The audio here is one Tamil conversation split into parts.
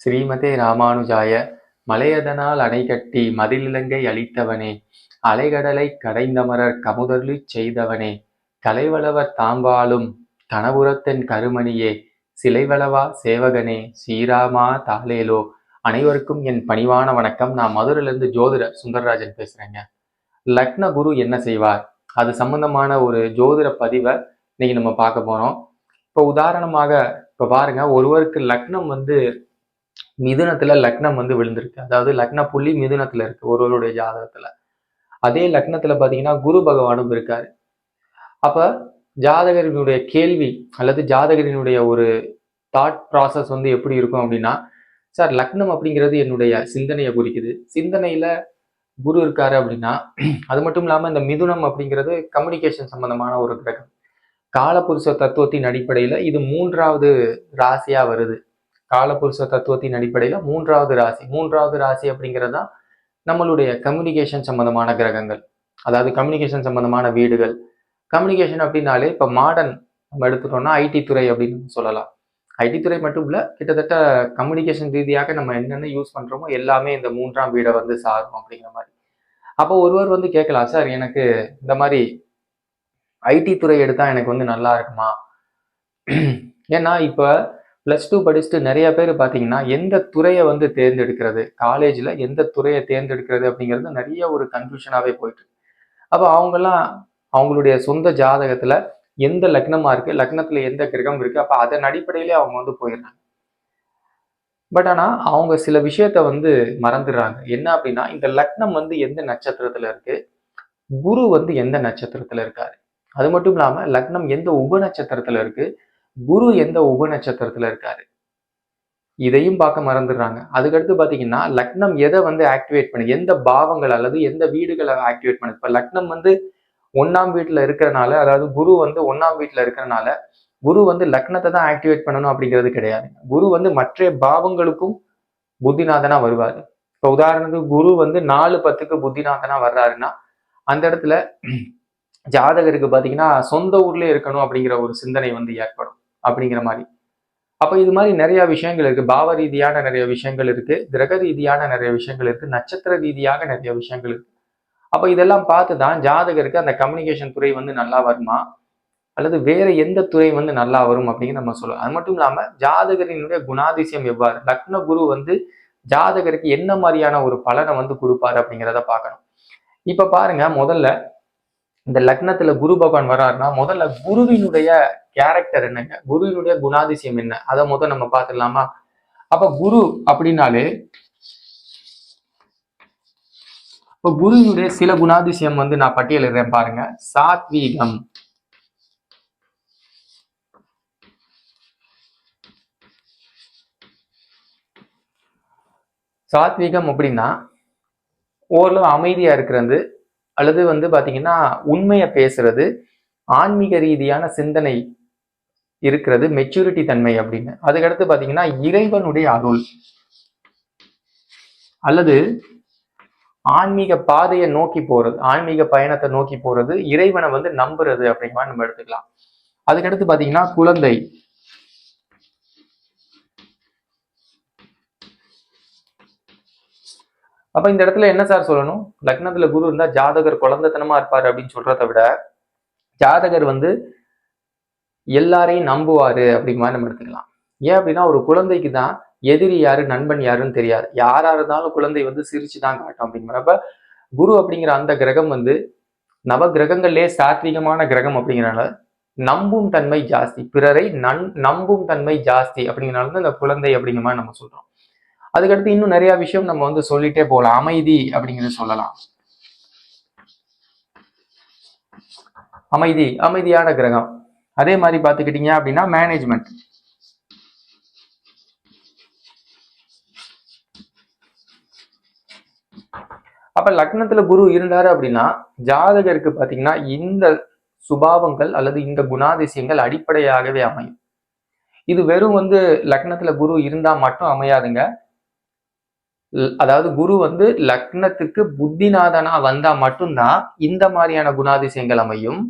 ஸ்ரீமதே ராமானுஜாய மலையதனால் அணை கட்டி மதிலிலங்கை அளித்தவனே அலைகடலை கடைந்தமரர் கமுதருளிச் செய்தவனே கலைவளவர் தாம்பாலும் கனவுரத்தன் கருமணியே சிலைவளவா சேவகனே ஸ்ரீராமா தாலேலோ அனைவருக்கும் என் பணிவான வணக்கம். நான் மதுரையிலிருந்து ஜோதிடர் சுந்தரராஜன் பேசுறேங்க. லக்ன குரு என்ன செய்வார்? அது சம்பந்தமான ஒரு ஜோதிட பதிவை இன்னைக்கு நம்ம பார்க்க போறோம். இப்போ உதாரணமாக இப்போ பாருங்க ஒருவருக்கு லக்னம் வந்து மிதுனத்துல லக்னம் வந்து விழுந்திருக்கு. அதாவது லக்ன புள்ளி மிதுனத்துல இருக்கு ஒருவருடைய ஜாதகத்துல. அதே லக்னத்துல பாத்தீங்கன்னா குரு பகவானும் இருக்காரு. அப்ப ஜாதகரினுடைய கேள்வி அல்லது ஜாதகரினுடைய ஒரு தாட் ப்ராசஸ் வந்து எப்படி இருக்கும் அப்படின்னா சார் லக்னம் அப்படிங்கிறது என்னுடைய சிந்தனையை குறிக்குது. சிந்தனையில குரு இருக்காரு அப்படின்னா அது மட்டும் இல்லாம இந்த மிதுனம் அப்படிங்கிறது கம்யூனிகேஷன் சம்பந்தமான ஒரு கிரகம். காலபுருஷ தத்துவத்தின் அடிப்படையில இது மூன்றாவது ராசியா வருது. காலபுருஷ தத்துவத்தின் அடிப்படையில் மூன்றாவது ராசி. மூன்றாவது ராசி அப்படிங்கிறது தான் நம்மளுடைய கம்யூனிகேஷன் சம்பந்தமான கிரகங்கள். அதாவது கம்யூனிகேஷன் சம்பந்தமான வீடுகள். கம்யூனிகேஷன் அப்படின்னாலே இப்போ மாடர்ன் நம்ம எடுத்துட்டோம்னா ஐடி துறை அப்படின்னு சொல்லலாம். ஐடி துறை மட்டும் இல்லை கிட்டத்தட்ட கம்யூனிகேஷன் ரீதியாக நம்ம என்னென்ன யூஸ் பண்ணுறோமோ எல்லாமே இந்த மூன்றாம் வீடை வந்து சாரும் அப்படிங்கிற மாதிரி. அப்போ ஒருவர் வந்து கேட்கலாம் சார் எனக்கு இந்த மாதிரி ஐடி துறை எடுத்தால் எனக்கு வந்து நல்லா இருக்குமா? ஏன்னா இப்போ ப்ளஸ் டூ படிச்சுட்டு நிறைய பேர் பார்த்தீங்கன்னா எந்த துறையை வந்து தேர்ந்தெடுக்கிறது? காலேஜில் எந்த துறையை தேர்ந்தெடுக்கிறது அப்படிங்கிறது நிறைய ஒரு கன்ஃபியூஷனாகவே போயிட்டு இருக்கு. அப்போ அவங்கெல்லாம் அவங்களுடைய சொந்த ஜாதகத்தில் எந்த லக்னமாக இருக்கு? லக்னத்தில் எந்த கிரகம் இருக்கு? அப்போ அதன் அடிப்படையிலே அவங்க வந்து போயிடுறாங்க. பட் ஆனால் அவங்க சில விஷயத்த வந்து மறந்துடுறாங்க. என்ன அப்படின்னா இந்த லக்னம் வந்து எந்த நட்சத்திரத்தில் இருக்கு? குரு வந்து எந்த நட்சத்திரத்தில் இருக்காரு? அது மட்டும் இல்லாமல் லக்னம் எந்த உப நட்சத்திரத்தில் இருக்கு? குரு எந்த உப நட்சத்திரத்துல இருக்காரு? இதையும் பார்க்க மறந்துடுறாங்க. அதுக்கடுத்து பார்த்தீங்கன்னா லக்னம் எதை வந்து ஆக்டிவேட் பண்ணு எந்த பாவங்கள் அல்லது எந்த வீடுகளை ஆக்டிவேட் பண்ணுது இப்போ லக்னம் வந்து ஒன்னாம் வீட்டில் இருக்கிறனால அதாவது குரு வந்து ஒன்னாம் வீட்டில் இருக்கிறனால குரு வந்து லக்னத்தை தான் ஆக்டிவேட் பண்ணணும் அப்படிங்கிறது கிடையாது. குரு வந்து மற்ற பாவங்களுக்கும் புத்திநாதனா வருவார். இப்போ உதாரணத்துக்கு குரு வந்து நாலு பத்துக்கு புத்திநாதனா வர்றாருன்னா அந்த இடத்துல ஜாதகருக்கு பார்த்தீங்கன்னா சொந்த ஊர்லயே இருக்கணும் அப்படிங்கிற ஒரு சிந்தனை வந்து ஏற்படும். அப்படிங்கிற மாதிரி. அப்ப இது மாதிரி நிறைய விஷயங்கள் இருக்கு. பாவ ரீதியான நிறைய விஷயங்கள் இருக்கு. கிரக ரீதியான நிறைய விஷயங்கள் இருக்கு. நட்சத்திர ரீதியாக நிறைய விஷயங்கள் இருக்கு. அப்ப இதெல்லாம் பார்த்து தான் ஜாதகருக்கு அந்த கம்யூனிகேஷன் துறை வந்து நல்லா வருமா? அல்லது வேற எந்த துறை வந்து நல்லா வரும் அப்படின்னு நம்ம சொல்லலாம். அது மட்டும் இல்லாம ஜாதகரினுடைய குணாதிசயம் எவ்வாறு? லக்ன குரு வந்து ஜாதகருக்கு என்ன மாதிரியான ஒரு பலனை வந்து கொடுப்பாரு அப்படிங்கிறத பார்க்கணும். இப்ப பாருங்க முதல்ல இந்த லக்னத்துல குரு பகவான் வராருன்னா முதல்ல குருவினுடைய கேரக்டர் என்னங்க? குருவினுடைய குணாதிசயம் என்ன? அதை முதல் நம்ம பார்த்துடலாமா? அப்ப குரு அப்படின்னாலே இப்ப குருவினுடைய சில குணாதிசயம் வந்து நான் பட்டியலிடுறேன் பாருங்க. சாத்வீகம். சாத்வீகம் அப்படின்னா ஓரளவு அமைதியா இருக்கிறது அல்லது வந்து பாத்தீங்கன்னா உண்மையை பேசுறது ஆன்மீக ரீதியான சிந்தனை இருக்கிறது மெச்சூரிட்டி தன்மை அப்படின்னு. அதுக்கடுத்து பாத்தீங்கன்னா இறைவனுடைய அருள். அல்லது ஆன்மீக பாதையை நோக்கி போறது ஆன்மீக பயணத்தை நோக்கி போறது இறைவனை வந்து நம்புறது அப்படிங்கிற நம்ம எடுத்துக்கலாம். அதுக்கடுத்து பாத்தீங்கன்னா குழந்தை. அப்ப இந்த இடத்துல என்ன சார் சொல்லணும்? லக்னத்துல குரு இருந்தா ஜாதகர் குழந்தைத்தனமா இருப்பார் அப்படின்னு சொல்றதை விட ஜாதகர் வந்து எல்லாரையும் நம்புவாரு அப்படிங்கிற மாதிரி நம்ம எடுத்துக்கலாம். ஏன் அப்படின்னா ஒரு குழந்தைக்கு தான் எதிரி யாரு நண்பன் யாருன்னு தெரியாது. யாரா இருந்தாலும் குழந்தை வந்து சிரிச்சு தான் காட்டும் அப்படிங்கிறப்ப குரு அப்படிங்கிற அந்த கிரகம் வந்து நவ கிரகங்கள்லேயே சாத்விகமான கிரகம் அப்படிங்கிறனால நம்பும் தன்மை ஜாஸ்தி. பிறரை நன் நம்பும் தன்மை ஜாஸ்தி அப்படிங்கிறனால தான் இந்த குழந்தை அப்படிங்கிற மாதிரி நம்ம சொல்றோம். அதுக்கடுத்து இன்னும் நிறைய விஷயம் நம்ம வந்து சொல்லிட்டே போகலாம். அமைதி அப்படிங்கிறத சொல்லலாம். அமைதி அமைதியான கிரகம். அதே மாதிரி பார்த்துக்கிட்டீங்க அப்படின்னா மேனேஜ்மெண்ட் அப்ப லக்னத்துல குரு இருந்தாரு அப்படின்னா ஜாதகருக்கு பாத்தீங்கன்னா இந்த சுபாவங்கள் அல்லது இந்த குணாதிசயங்கள் அடிப்படையாகவே அமையும். இது வெறும் வந்து லக்னத்துல குரு இருந்தா மட்டும் அமையாதுங்க. அதாவது குரு வந்து லக்னத்துக்கு புத்திநாதனா வந்தா மட்டும்தான் இந்த மாதிரியான குணாதிசயங்கள் அமையும்.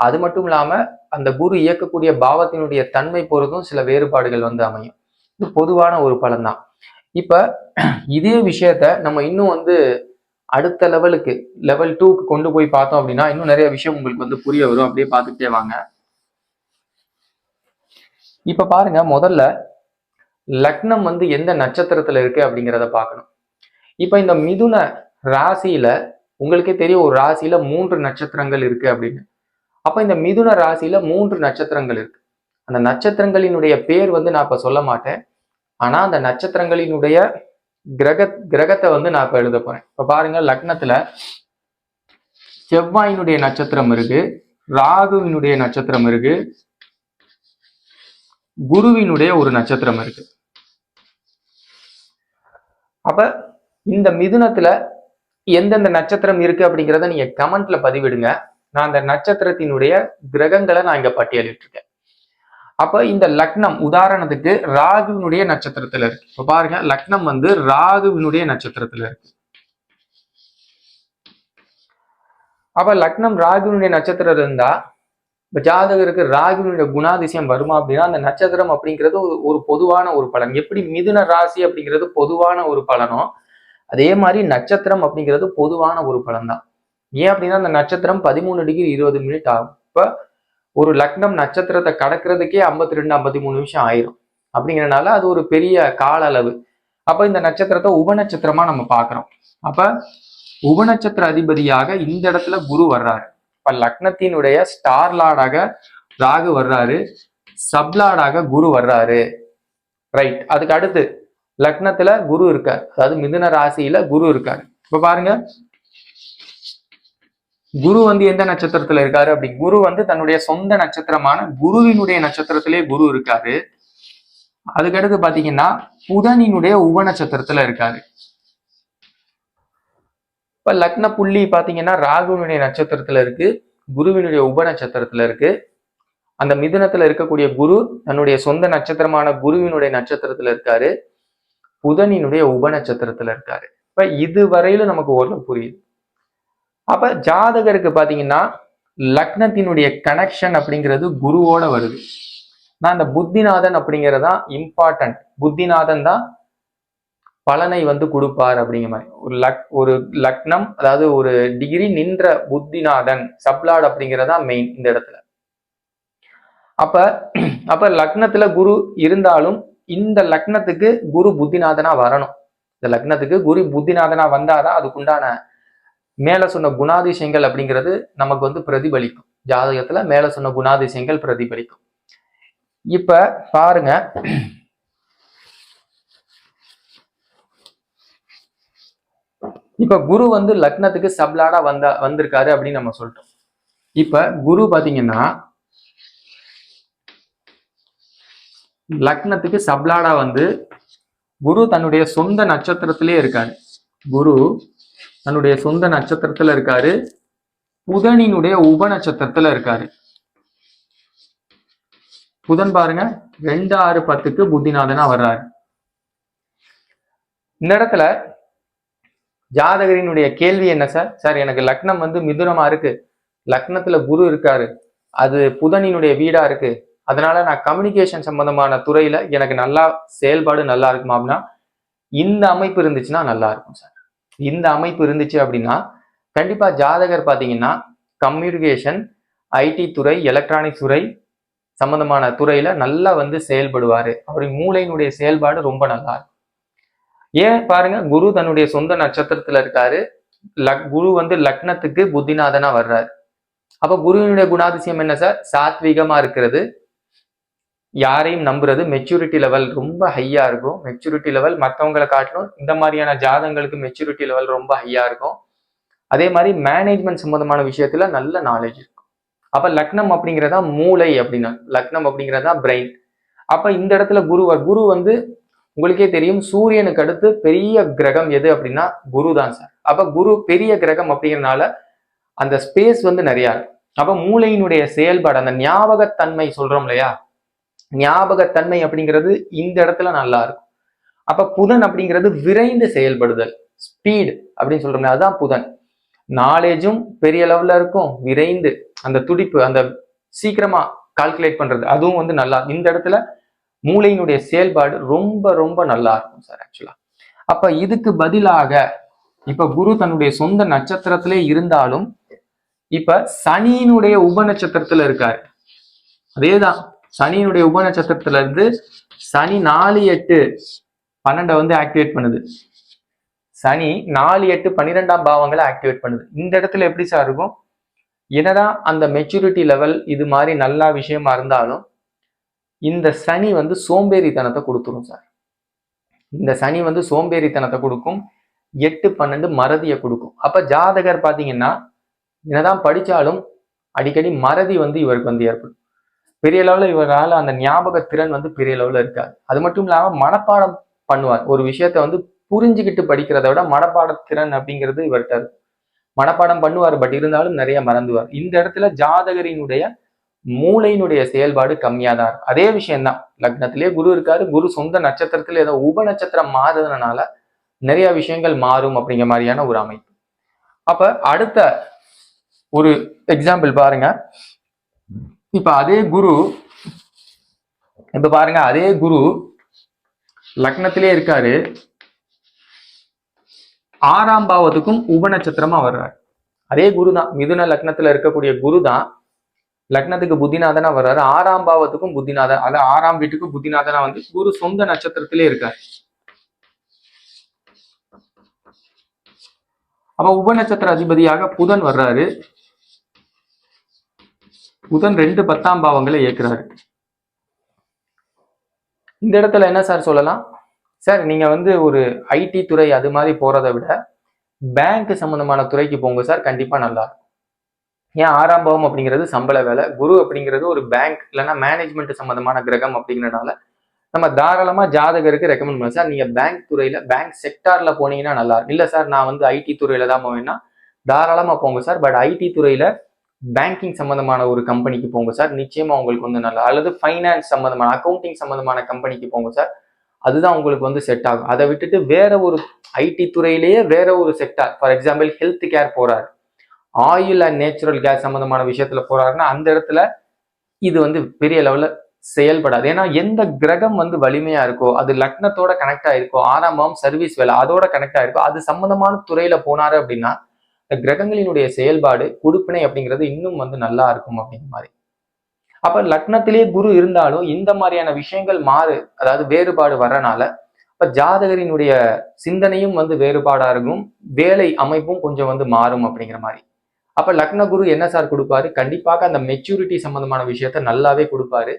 அது மட்டும் இல்லாம அந்த குரு இயக்கக்கூடிய பாவத்தினுடைய தன்மை பொறுத்தும் சில வேறுபாடுகள் வந்து அமையும். இது பொதுவான ஒரு பலன் தான் இப்ப இதே விஷயத்த நம்ம இன்னும் வந்து அடுத்த லெவலுக்கு லெவல் டூக்கு கொண்டு போய் பார்த்தோம் அப்படின்னா இன்னும் நிறைய விஷயம் உங்களுக்கு வந்து புரிய வரும். அப்படியே பார்த்துக்கிட்டே வாங்க. இப்ப பாருங்க முதல்ல லக்னம் வந்து எந்த நட்சத்திரத்துல இருக்கு அப்படிங்கிறத பார்க்கணும். இப்போ இந்த மிதுன ராசியில உங்களுக்கே தெரியும் ஒரு ராசியில மூன்று நட்சத்திரங்கள் இருக்கு அப்படின்னு. அப்ப இந்த மிதுன ராசியில மூன்று நட்சத்திரங்கள் இருக்கு. அந்த நட்சத்திரங்களினுடைய பேர் வந்து நான் இப்ப சொல்ல மாட்டேன். ஆனா அந்த நட்சத்திரங்களினுடைய கிரக கிரகத்தை வந்து நான் இப்ப எழுத போறேன். இப்ப பாருங்க லக்னத்துல செவ்வாயினுடைய நட்சத்திரம் இருக்கு ராகுவினுடைய நட்சத்திரம் இருக்கு குருவினுடைய ஒரு நட்சத்திரம் இருக்கு. அப்ப இந்த மிதுனத்துல எந்தெந்த நட்சத்திரம் இருக்கு அப்படிங்கிறத நீங்க கமெண்ட்ல பதிவிடுங்க. நான் அந்த நட்சத்திரத்தினுடைய கிரகங்களை நான் இங்க பட்டியலிட்டு இருக்கேன் அப்ப இந்த லக்னம் உதாரணத்துக்கு ராகுவினுடைய நட்சத்திரத்துல இருக்கு. இப்ப பாருங்க லக்னம் வந்து ராகுவினுடைய நட்சத்திரத்துல இருக்கு. அப்ப லக்னம் ராகுவினுடைய நட்சத்திரம் இருந்தா இப்போ ஜாதகருக்கு ராகுனுடைய குணாதிசயம் வருமா அப்படின்னா அந்த நட்சத்திரம் அப்படிங்கிறது ஒரு பொதுவான ஒரு பலன். எப்படி மிதுன ராசி அப்படிங்கிறது பொதுவான ஒரு பலனோ அதே மாதிரி நட்சத்திரம் அப்படிங்கிறது பொதுவான ஒரு பலன் தான் ஏன் அப்படின்னா அந்த நட்சத்திரம் பதிமூணு டிகிரி இருபது மினிட் ஆகும். ஒரு லக்னம் நட்சத்திரத்தை கடக்கிறதுக்கே ஐம்பத்தி ரெண்டு ஐம்பத்தி மூணு நிமிஷம் ஆயிரும். அப்படிங்கிறனால அது ஒரு பெரிய கால அளவு. அப்போ இந்த நட்சத்திரத்தை உபநட்சத்திரமா நம்ம பார்க்குறோம். அப்ப உபநட்சத்திர அதிபதியாக இந்த இடத்துல குரு வர்றாரு. இப்ப லக்னத்தினுடைய ஸ்டார் லார்டாக ராகு வர்றாரு சப்லார்டாக குரு வர்றாரு. ரைட் அதுக்கு அடுத்து லக்னத்துல குரு இருக்கார். அதாவது மிதுன ராசியில குரு இருக்காரு. இப்ப பாருங்க. குரு வந்து எந்த நட்சத்திரத்துல இருக்காரு? அப்படி குரு வந்து தன்னுடைய சொந்த நட்சத்திரமான குருவினுடைய நட்சத்திரத்திலே குரு இருக்காரு. அதுக்கடுத்து பாத்தீங்கன்னா புதனினுடைய உப நட்சத்திரத்துல இருக்காரு. இப்போ லக்ன புள்ளி பார்த்தீங்கன்னா ராகுவினுடைய நட்சத்திரத்துல இருக்கு குருவினுடைய உப நட்சத்திரத்தில் இருக்கு. அந்த மிதுனத்தில் இருக்கக்கூடிய குரு தன்னுடைய சொந்த நட்சத்திரமான குருவினுடைய நட்சத்திரத்தில் இருக்காரு. புதனினுடைய உப நட்சத்திரத்தில் இருக்காரு. இப்போ இது வரையிலும் நமக்கு ஓரளவு புரியுது. அப்போ ஜாதகருக்கு பார்த்தீங்கன்னா லக்னத்தினுடைய கனெக்ஷன் அப்படிங்கிறது குருவோட வருது. நான் அந்த புத்திநாதன் அப்படிங்கிறதான் இம்பார்ட்டன்ட் புத்திநாதன் தான் பலனை வந்து கொடுப்பார் அப்படிங்கிற மாதிரி. ஒரு லக் ஒரு லக்னம் அதாவது ஒரு டிகிரி நின்ற புத்திநாதன் சப்லாட் அப்படிங்கிறதா மெயின் இந்த இடத்துல. அப்ப அப்ப லக்னத்துல குரு இருந்தாலும் இந்த லக்னத்துக்கு குரு புத்திநாதனா வரணும். இந்த லக்னத்துக்கு குரு புத்திநாதனா வந்தாதான் அதுக்குண்டான மேல சொன்ன குணாதிசயங்கள் அப்படிங்கிறது நமக்கு வந்து பிரதிபலிக்கும். ஜாதகத்துல மேல சொன்ன குணாதிசயங்கள் பிரதிபலிக்கும். இப்ப பாருங்க இப்ப குரு வந்து லக்னத்துக்கு சப்லாடா வந்தா வந்திருக்காரு அப்படின்னு நம்ம சொல்லிட்டோம் இப்ப குரு பாத்தீங்கன்னா லக்னத்துக்கு சப்லாடா வந்து குரு தன்னுடைய சொந்த நட்சத்திரத்திலே இருக்காரு. குரு தன்னுடைய சொந்த நட்சத்திரத்துல இருக்காரு. புதனினுடைய உப நட்சத்திரத்துல இருக்காரு. புதன் பாருங்க ரெண்டு ஆறு பத்துக்கு புத்திநாதனா வர்றாரு. இந்த இடத்துல ஜாதகரினுடைய கேள்வி என்ன சார்? சார் எனக்கு லக்னம் வந்து மிதுனமா இருக்கு. லக்னத்துல குரு இருக்காரு. அது புதனினுடைய வீடா இருக்கு. அதனால நான் கம்யூனிகேஷன் சம்பந்தமான துறையில எனக்கு நல்லா செயல்பாடு நல்லா இருக்குமா அப்படின்னா இந்த அமைப்பு இருந்துச்சுன்னா நல்லா இருக்கும் சார். இந்த அமைப்பு இருந்துச்சு அப்படின்னா கண்டிப்பா ஜாதகர் பாத்தீங்கன்னா கம்யூனிகேஷன் ஐடி துறை எலக்ட்ரானிக்ஸ் துறை சம்பந்தமான துறையில நல்லா வந்து செயல்படுவாரு. அவரின் மூளையினுடைய செயல்பாடு ரொம்ப நல்லா இருக்கும். ஏன் பாருங்க குரு தன்னுடைய சொந்த நட்சத்திரத்துல இருக்காரு. லக் குரு வந்து லக்னத்துக்கு புத்திநாதனா வர்றாரு. அப்ப குருவினுடைய குணாதிசயம் என்ன சார்? சாத்வீகமா இருக்கிறது. யாரையும் நம்புறது மெச்சூரிட்டி லெவல் ரொம்ப ஹையா இருக்கும். மெச்சூரிட்டி லெவல் மற்றவங்களை காட்டிலும் இந்த மாதிரியான ஜாதங்களுக்கு மெச்சூரிட்டி லெவல் ரொம்ப ஹையா இருக்கும். அதே மாதிரி மேனேஜ்மெண்ட் சம்பந்தமான விஷயத்துல நல்ல நாலேஜ் இருக்கும். அப்ப லக்னம் அப்படிங்கிறதா மூளை அப்படின்னா லக்னம் அப்படிங்கிறதா பிரெயின் அப்ப இந்த இடத்துல குரு குரு வந்து உங்களுக்கே தெரியும் சூரியனுக்கு அடுத்து பெரிய கிரகம் எது அப்படின்னா குரு தான் சார். அப்ப குரு பெரிய கிரகம் அப்படிங்கிறனால அந்த ஸ்பேஸ் வந்து நிறைய இருக்கும் அப்ப மூளையினுடைய செயல்பாடு அந்த ஞாபகத்தன்மை சொல்றோம் இல்லையா? ஞாபகத்தன்மை அப்படிங்கிறது இந்த இடத்துல நல்லா இருக்கும். அப்ப புதன் அப்படிங்கிறது விரைந்து செயல்படுதல் ஸ்பீடு அப்படின்னு சொல்றோம்ல அதுதான் புதன். நாலேஜும் பெரிய லெவல்ல இருக்கும் விரைந்து அந்த துடிப்பு அந்த சீக்கிரமா கால்குலேட் பண்றது அதுவும் வந்து நல்லா இந்த இடத்துல மூளையினுடைய செயல்பாடு ரொம்ப ரொம்ப நல்லா இருக்கும் சார் ஆக்சுவலா அப்ப இதுக்கு பதிலாக இப்ப குரு தன்னுடைய சொந்த நட்சத்திரத்திலே இருந்தாலும் இப்ப சனியினுடைய உப நட்சத்திரத்துல இருக்காரு. அதேதான் சனியினுடைய உப நட்சத்திரத்துல இருந்து சனி நாலு எட்டு பன்னெண்டை வந்து ஆக்டிவேட் பண்ணுது. சனி நாலு எட்டு பன்னிரெண்டாம் பாவங்களை ஆக்டிவேட் பண்ணுது. இந்த இடத்துல எப்படி சார் இருக்கும்? என்னதான் அந்த மெச்சூரிட்டி லெவல் இது மாதிரி நல்லா விஷயமா இருந்தாலும் இந்த சனி வந்து சோம்பேறித்தனத்தை கொடுத்துரும் சார். இந்த சனி வந்து சோம்பேறித்தனத்தை கொடுக்கும். எட்டு பன்னெண்டு மறதியை கொடுக்கும். அப்ப ஜாதகர் பாத்தீங்கன்னா என்னதான் படிச்சாலும் அடிக்கடி மறதி வந்து இவருக்கு வந்து ஏற்படும். பெரிய லெவலில் இவரால் அந்த ஞாபக திறன் வந்து பெரிய லெவலில் இருக்காது. அது மட்டும் இல்லாமல் மனப்பாடம் பண்ணுவார். ஒரு விஷயத்த வந்து புரிஞ்சுக்கிட்டு படிக்கிறத விட மனப்பாட திறன் அப்படிங்கிறது இவர்கிட்ட இருக்கும். மனப்பாடம் பண்ணுவார் பட் இருந்தாலும் நிறைய மறந்துவார். இந்த இடத்துல ஜாதகரினுடைய மூளையினுடைய செயல்பாடு கம்மியா தான் இருக்கும். அதே விஷயம்தான். லக்னத்திலே குரு இருக்காரு. குரு சொந்த நட்சத்திரத்துல ஏதோ உப நட்சத்திரம் மாறுதுனால நிறைய விஷயங்கள் மாறும் அப்படிங்கிற மாதிரியான ஒரு அமைப்பு. அப்ப அடுத்த ஒரு எக்ஸாம்பிள் பாருங்க. இப்ப அதே குரு இப்ப பாருங்க அதே குரு லக்னத்திலே இருக்காரு. ஆறாம் பாவத்துக்கும் உப நட்சத்திரமா வர்றாரு. அதே குரு தான் மிதுன லக்னத்துல இருக்கக்கூடிய குரு தான் லக்னத்துக்கு புத்திநாதனா வர்றாரு. ஆறாம் பாவத்துக்கும் புத்திநாதன் அதாவது ஆறாம் வீட்டுக்கும் புத்திநாதனா வந்து குரு சொந்த நட்சத்திரத்திலே இருக்காரு. அப்ப உப நட்சத்திர அதிபதியாக புதன் வர்றாரு. புதன் ரெண்டு பத்தாம் பாவங்களை இயக்குறாரு இந்த இடத்துல என்ன சார் சொல்லலாம்? சார் நீங்க வந்து ஒரு ஐடி துறை அது மாதிரி போறதை விட பேங்க் சம்பந்தமான துறைக்கு போங்க சார். கண்டிப்பா நல்லா இருக்கும். ஏன் ஆறாம் பாவம் அப்படிங்கிறது சம்பள வேலை குரு அப்படிங்கிறது ஒரு பேங்க் இல்லைன்னா மேனேஜ்மெண்ட் சம்மந்தமான கிரகம் அப்படிங்கிறனால நம்ம தாராளமாக ஜாதகருக்கு ரெக்கமெண்ட் பண்ணுவோம் சார் நீங்கள் பேங்க் துறையில் பேங்க் செக்டாரில் போனீங்கன்னா நல்லா இருக்கும். சார் நான் வந்து ஐடி துறையில் தான் போவேன்னா தாராளமாக போங்க சார். பட் ஐடி துறையில் பேங்கிங் சம்மந்தமான ஒரு கம்பெனிக்கு போங்க சார். நிச்சயமாக உங்களுக்கு வந்து நல்லா அல்லது ஃபைனான்ஸ் சம்மந்தமான அக்கௌண்டிங் சம்மந்தமான கம்பெனிக்கு போங்க சார். அதுதான் உங்களுக்கு வந்து செட் ஆகும். அதை விட்டுட்டு வேற ஒரு ஐடி துறையிலேயே வேற ஒரு sector for example health care போகிறாரு ஆயில் அண்ட் நேச்சுரல் கேஸ் சம்மந்தமான விஷயத்துல போறாருன்னா அந்த இடத்துல இது வந்து பெரிய லெவலில் செயல்படாது. ஏன்னா எந்த கிரகம் வந்து வலிமையா இருக்கோ அது லக்னத்தோட கனெக்ட் ஆயிருக்கோ ஆறாம் சர்வீஸ் வேலை அதோட கனெக்ட் ஆயிருக்கோ அது சம்பந்தமான துறையில போனாரு அப்படின்னா இந்த கிரகங்களினுடைய செயல்பாடு கொடுப்பினை அப்படிங்கிறது இன்னும் வந்து நல்லா இருக்கும் அப்படிங்கிற மாதிரி. அப்ப லக்னத்திலேயே குரு இருந்தாலும் இந்த மாதிரியான விஷயங்கள் மாறு அதாவது வேறுபாடு வர்றனால இப்ப ஜாதகரினுடைய சிந்தனையும் வந்து வேறுபாடா இருக்கும் வேலை அமைப்பும் கொஞ்சம் வந்து மாறும் அப்படிங்கிற மாதிரி. அப்ப லக்ன குரு என்ன சார் கொடுப்பாரு? கண்டிப்பாக அந்த மெச்சூரிட்டி சம்பந்தமான விஷயத்த நல்லாவே கொடுப்பாரு.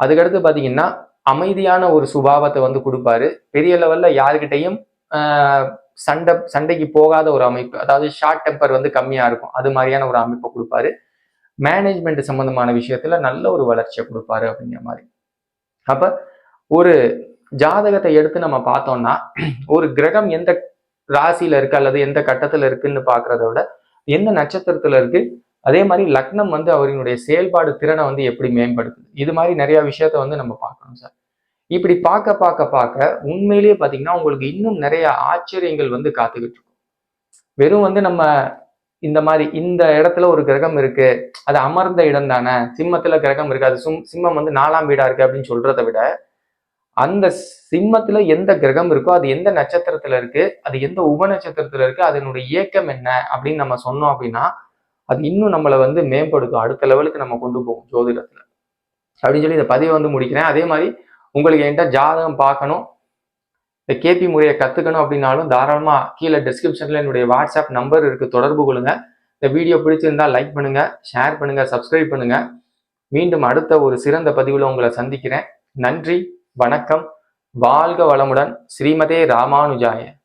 அதுக்கடுத்து பாத்தீங்கன்னா அமைதியான ஒரு சுபாவத்தை வந்து கொடுப்பாரு. பெரிய லெவல்ல யாருக்கிட்டையும் சண்டை சண்டைக்கு போகாத ஒரு அமைப்பு அதாவது ஷார்ட் டெம்பர் வந்து கம்மியா இருக்கும். அது மாதிரியான ஒரு அமைப்பை கொடுப்பாரு. மேனேஜ்மெண்ட் சம்பந்தமான விஷயத்துல நல்ல ஒரு வளர்ச்சியை கொடுப்பாரு அப்படிங்கிற மாதிரி. அப்ப ஒரு ஜாதகத்தை எடுத்து நம்ம பார்த்தோம்னா ஒரு கிரகம் எந்த ராசியில இருக்கு அல்லது எந்த கட்டத்துல இருக்குன்னு பாக்குறத விட எந்த நட்சத்திரத்துல இருக்கு? அதே மாதிரி லக்னம் வந்து அவரினுடைய செயல்பாடு திறனை வந்து எப்படி மேம்படுத்துது? இது மாதிரி நிறைய விஷயத்த வந்து நம்ம பார்க்கணும் சார். இப்படி பார்க்க பார்க்க பார்க்க உண்மையிலேயே பார்த்தீங்கன்னா உங்களுக்கு இன்னும் நிறைய ஆச்சரியங்கள் வந்து காத்துக்கிட்டு இருக்கும். வெறும் வந்து நம்ம இந்த மாதிரி இந்த இடத்துல ஒரு கிரகம் இருக்கு அது அமர்ந்த இடம் தானே சிம்மத்துல கிரகம் இருக்கு அது சும் சிம்மம் வந்து நாலாம் வீடா இருக்கு அப்படின்னு சொல்றதை விட அந்த சிம்மத்துல எந்த கிரகம் இருக்கோ அது எந்த நட்சத்திரத்துல இருக்கு அது எந்த உப நட்சத்திரத்துல இருக்கு அதனுடைய இயக்கம் என்ன அப்படின்னு நம்ம சொன்னோம் அப்படின்னா அது இன்னும் நம்மளை வந்து மேம்படுத்தும். அடுத்த லெவலுக்கு நம்ம கொண்டு போகும் ஜோதிடத்துல. அப்படின்னு சொல்லி இந்த பதிவை வந்து முடிக்கிறேன். அதே மாதிரி உங்களுக்கு என்கிட்ட ஜாதகம் பார்க்கணும். இந்த கேபி முறையை கத்துக்கணும் அப்படின்னாலும் தாராளமா கீழே டிஸ்கிரிப்ஷன்ல என்னுடைய வாட்ஸ்அப் நம்பர் இருக்கு. தொடர்பு கொள்ளுங்க. இந்த வீடியோ பிடிச்சிருந்தா லைக் பண்ணுங்க ஷேர் பண்ணுங்க சப்ஸ்கிரைப் பண்ணுங்க. மீண்டும் அடுத்த ஒரு சிறந்த பதிவில் உங்களை சந்திக்கிறேன். நன்றி. வணக்கம். வாழ்க வளமுடன். ஸ்ரீமதே ராமானுஜாய.